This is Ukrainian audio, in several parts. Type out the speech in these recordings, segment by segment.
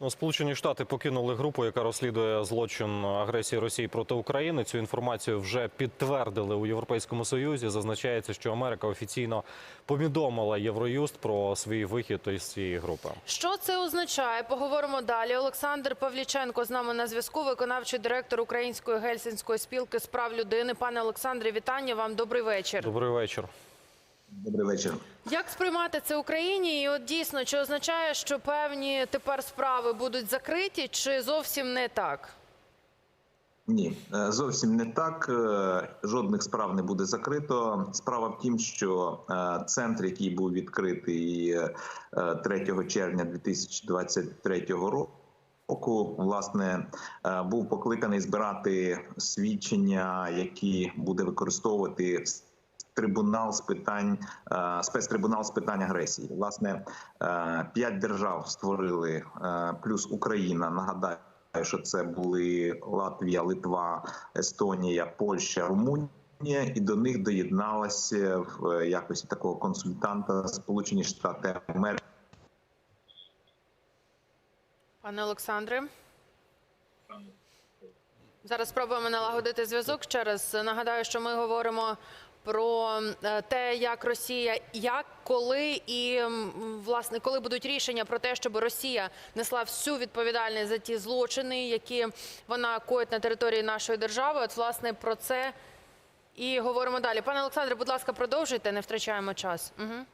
Ну, Сполучені Штати покинули групу, яка розслідує злочин агресії Росії проти України. Цю інформацію вже підтвердили у Європейському Союзі. Зазначається, що Америка офіційно повідомила Євроюст про свій вихід із цієї групи. Що це означає? Поговоримо далі. Олександр Павліченко з нами на зв'язку, виконавчий директор Української гельсінської спілки з прав людини. Пане Олександре, вітання вам. Добрий вечір. Добрий вечір. Добрий вечір. Як сприймати це Україні? І от дійсно, чи означає, що певні тепер справи будуть закриті, чи зовсім не так? Ні, е, зовсім не так. Е, Жодних справ не буде закрито. Справа в тім, що е, центр, який був відкритий е, 3 червня 2023 року, власне, е, був покликаний збирати свідчення, які буде використовувати трибунал з питань е, спецтрибунал з питань агресії. Власне, е, п'ять держав створили е, плюс Україна. Нагадаю, що це були Латвія, Литва, Естонія, Польща, Румунія, і до них доєдналася в якості такого консультанта Сполучені Штати Америки. Пане Олександре. Зараз спробуємо налагодити зв'язок ще раз. Нагадаю, що ми говоримо про е, те, як Росія, як, коли і власне коли будуть рішення про те, щоб Росія несла всю відповідальність за ті злочини, які вона коїть на території нашої держави. От власне про це і говоримо далі. Пане Олександре, будь ласка, продовжуйте, не втрачаємо час. Угу.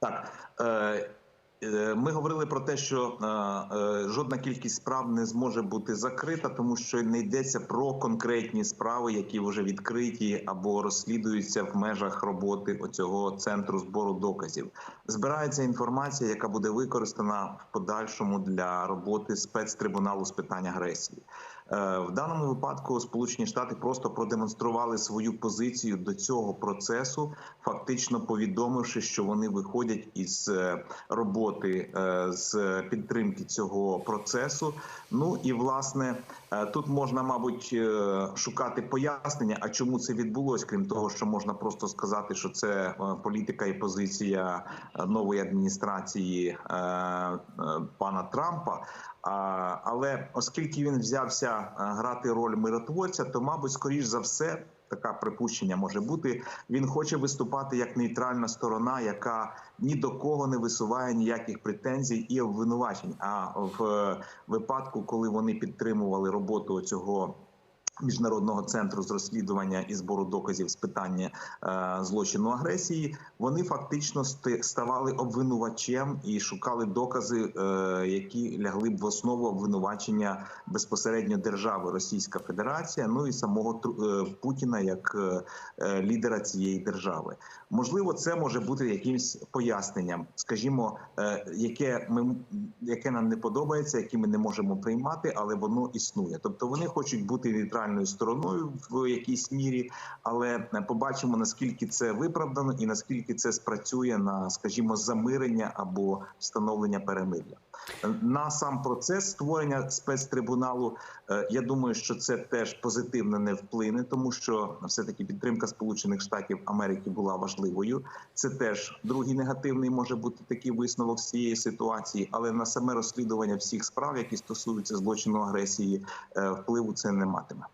Так е, ми говорили про те, що е, е, жодна кількість справ не зможе бути закрита, тому що не йдеться про конкретні справи, які вже відкриті або розслідуються в межах роботи оцього центру збору доказів. Збирається інформація, яка буде використана в подальшому для роботи спецтрибуналу з питань агресії. Е, В даному випадку Сполучені Штати просто продемонстрували свою позицію до цього процесу, фактично повідомивши, що вони виходять із е, роботи е, з підтримки цього процесу. Ну і власне тут можна, мабуть, шукати пояснення, а чому це відбулось, крім того, що можна просто сказати, що це політика і позиція нової адміністрації пана Трампа. Але оскільки він взявся е, грати роль миротворця, то, мабуть, скоріш за все, таке припущення може бути. Він хоче виступати як нейтральна сторона, яка ні до кого не висуває ніяких претензій і обвинувачень. А в е, випадку, коли вони підтримували роботу цього. Міжнародного центру з розслідування і збору доказів з питання е, злочину агресії вони фактично ставали обвинувачем і шукали докази, е, які лягли б в основу обвинувачення безпосередньо держави Російська Федерація, ну і самого е, Путіна як лідера цієї держави. Можливо, це може бути якимсь поясненням, скажімо, яке ми яке нам не подобається, яке ми не можемо приймати, але воно існує. Тобто вони хочуть бути нейтральною стороною в якійсь мірі, але е, побачимо наскільки це виправдано і наскільки це спрацює на, скажімо, замирення або встановлення перемир'я. На сам процес створення спецтрибуналу, е, я думаю, що це теж позитивно не вплине, тому що все таки підтримка Сполучених Штатів Америки була важливою. Це теж другий негативний може бути такий висновок цієї ситуації, але на саме розслідування всіх справ, які стосуються злочину агресії, е, впливу це не матиме.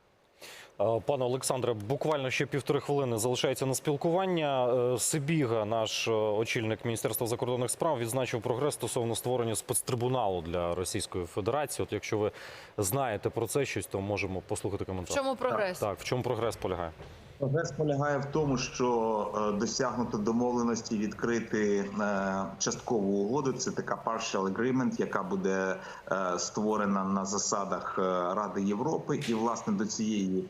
Е, Пане Олександре, буквально ще півтори хвилини залишається на спілкування. Е, Сибіга, наш е, очільник Міністерства закордонних справ, відзначив прогрес стосовно створення спецтрибуналу для Російської Федерації. От якщо ви знаєте про це щось, то можемо послухати В коментар. чому прогрес? Так, в чому прогрес полягає? Прогрес полягає в тому, що е, досягнуто домовленості відкрити е, часткову угоду. Це така partial agreement, яка буде е, створена на засадах Ради Європи, і власне до цієї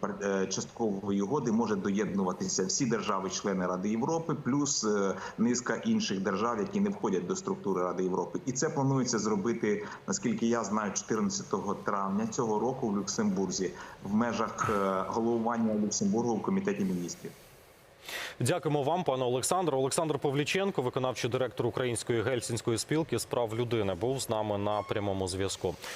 часткової угоди може доєднуватися всі держави-члени Ради Європи, плюс низка інших держав, які не входять до структури Ради Європи. І це планується зробити, наскільки я знаю, 14 травня цього року в Люксембурзі в межах головування Люксембургу в комітеті міністрів. Дякуємо вам, пане Олександру. Олександр Павліченко, виконавчий директор Української гельсінської спілки з прав людини, був з нами на прямому зв'язку.